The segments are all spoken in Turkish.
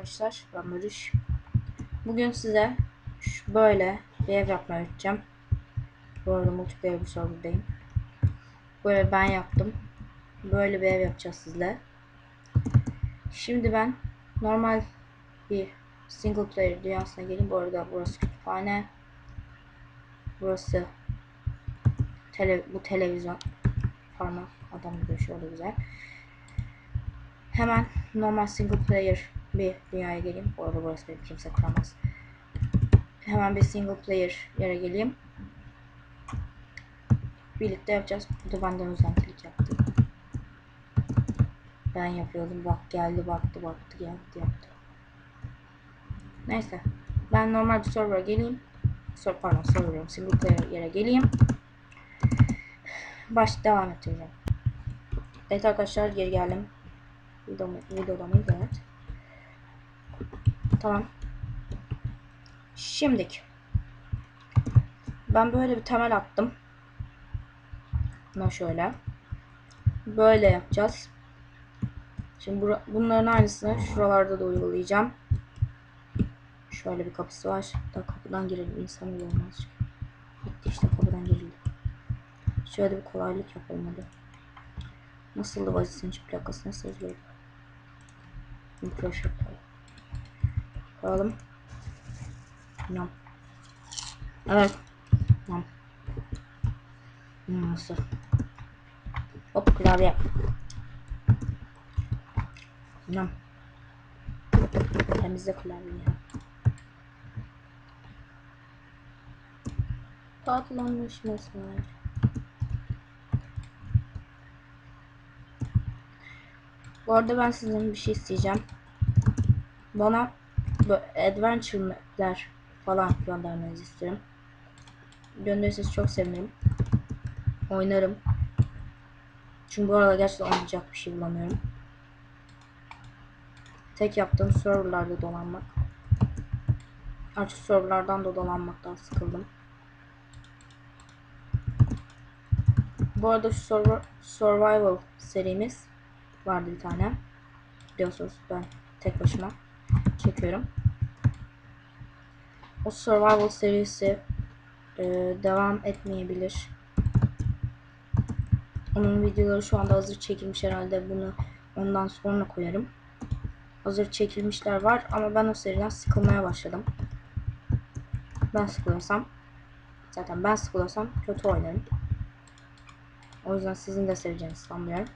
arkadaşlar. Ben Barış. Bugün size böyle bir ev yapmayı öğreteceğim. Bu arada multiplayer bir serverdayım. Böyle ben yaptım. Böyle bir ev yapacağız sizle. Şimdi ben normal bir single player dünyasına gelin. Bu arada burası kütüphane. Burası tele, bu televizyon. Parmak adam gibi şöyle güzel. Hemen normal single player bir dünyaya geleyim. Bu arada burası benim kimse kuramaz. Hemen bir single player yere geleyim. Birlikte yapacağız. Burada benden özentilik yaptı. Ben yapıyordum. Bak geldi baktı baktı geldi yaptı. Neyse. Ben normal bir server'a geleyim. Sor, pardon server'ım. Single player yere geleyim. Baş devam ettireceğim. Evet arkadaşlar geri geldim. Videoda mıydı evet. Tamam. Şimdiki. Ben böyle bir temel attım. Buna şöyle. Böyle yapacağız. Şimdi bunların aynısını şuralarda da uygulayacağım. Şöyle bir kapısı var. Da kapıdan girelim. İnsan olmaz. Bitti işte kapıdan girildi. Şöyle bir kolaylık yapalım hadi. Nasıldı vazisinin plakası nasıl yazılıyor? Mikroşok koyalım. Nam. Evet. Hmm, Nasıl? Hop klavye. Nam. Temizle klavyeyi. Patlamış mesaj. Bu arada ben sizden bir şey isteyeceğim. Bana bu adventure'ler falan göndermenizi istiyorum. Gönderirseniz çok sevinirim. Oynarım. Çünkü bu arada gerçekten oynayacak bir şey bulamıyorum. Tek yaptığım serverlarda dolanmak. Artık serverlardan da dolanmaktan sıkıldım. Bu arada şu survival serimiz vardı bir tane. Biliyorsunuz ben tek başıma çekiyorum. O survival serisi e, devam etmeyebilir. Onun videoları şu anda hazır çekilmiş herhalde. Bunu ondan sonra koyarım. Hazır çekilmişler var ama ben o seriden sıkılmaya başladım. Ben sıkılırsam zaten ben sıkılırsam kötü oynarım. O yüzden sizin de seveceğinizi sanmıyorum.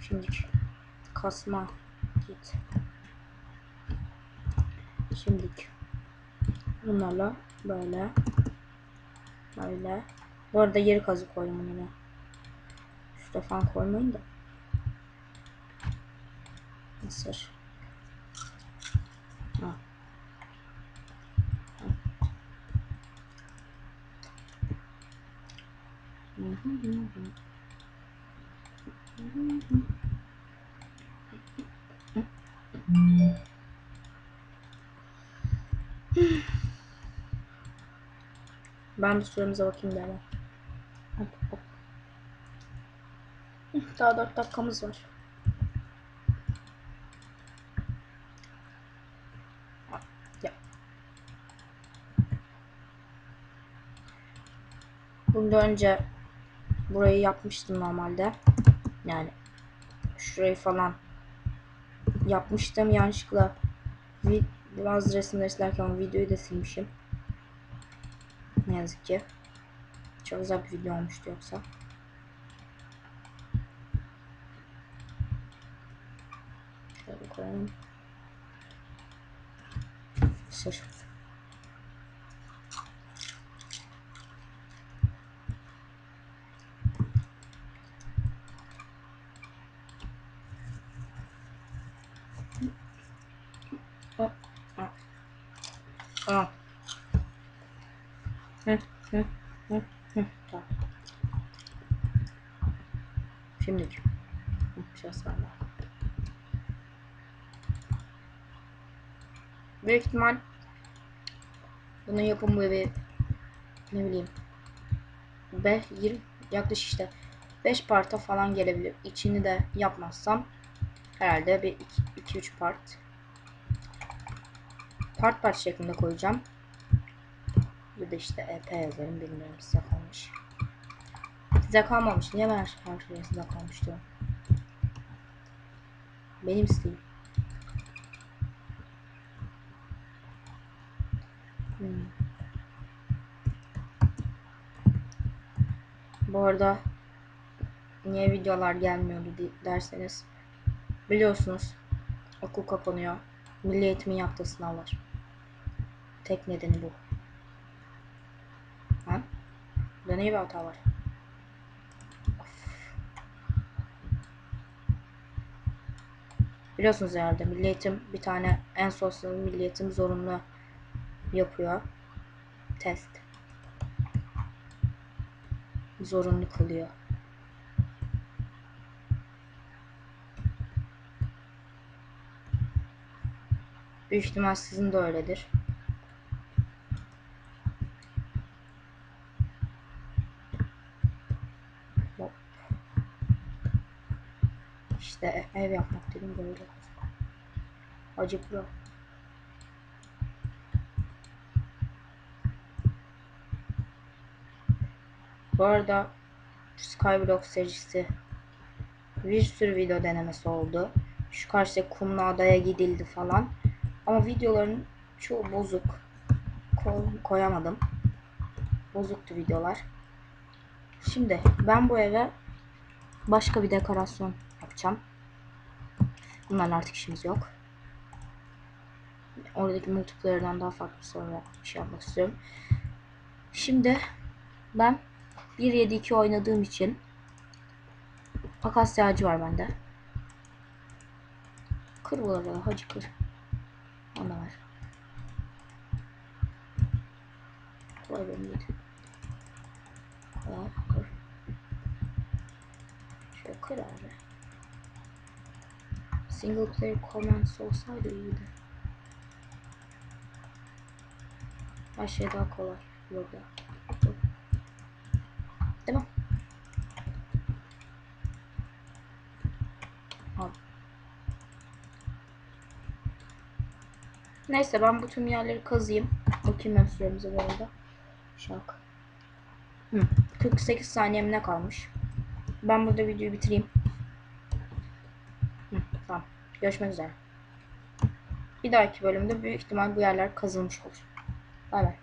Şimdi kasma Şimdilik bunlarla böyle böyle. Bu arada yeri kazı koydum yine. Şurada falan koymayın da. Mısır. Ha. Hı hı Ben bir süremize bakayım bir hemen. Hop, hop. Daha 4 dakikamız var. Ya. Bundan önce burayı yapmıştım normalde. Yani şurayı falan yapmıştım yanlışlıkla bazı resimler izlerken videoyu da silmişim. Ne yazık ki. Çok güzel bir video olmuştu yoksa. Şöyle koyalım. Sır. Hop. Hop. Hop. Hı, hı, hı, hı. Tamam. Şimdi yapacağız sonra. Büyük ihtimal bunun yapımı bir ne bileyim 5 20 yaklaşık işte 5 parta falan gelebilir. İçini de yapmazsam Herhalde bir 2-3 part. Part part şeklinde koyacağım. Bir de işte EP yazarım bilmiyorum size kalmış. Size kalmamış. Niye ben şey size kalmış diyorum. Benim isteğim. Hmm. Bu arada niye videolar gelmiyordu derseniz biliyorsunuz okul kapanıyor. Milli eğitimin yaptığı sınavlar. Tek nedeni bu. Ha? Burada niye bir hata var? Biliyorsunuz herhalde milli eğitim bir tane en sosyal milli eğitim zorunlu yapıyor. Test. Zorunlu kılıyor. Büyük ihtimal sizin de öyledir. İşte ev yapmak dedim böyle. Acı pro. Bu arada Skyblock serisi bir sürü video denemesi oldu. Şu karşıya kumlu adaya gidildi falan. Ama videoların çoğu bozuk. Koy, koyamadım. Bozuktu videolar. Şimdi ben bu eve başka bir dekorasyon yapacağım. Bunlarla artık işimiz yok. Oradaki multiplayer'dan daha farklı sonra şey yapmak istiyorum. Şimdi ben 1.7.2 oynadığım için akasya ağacı var bende. Kır buraları hacı kır. Ona var. Kolay belliydi. Kolay kır. Şöyle kır abi. Single player comments olsaydı iyiydi. Her şey daha kolay burada. Değil mi? Neyse ben bu tüm yerleri kazıyım. Bakayım ben süremize bu arada. Şak. Hı, 48 saniyem ne kalmış? Ben burada videoyu bitireyim. Görüşmek üzere. Bir dahaki bölümde büyük ihtimal bu yerler kazılmış olur. Bay bay.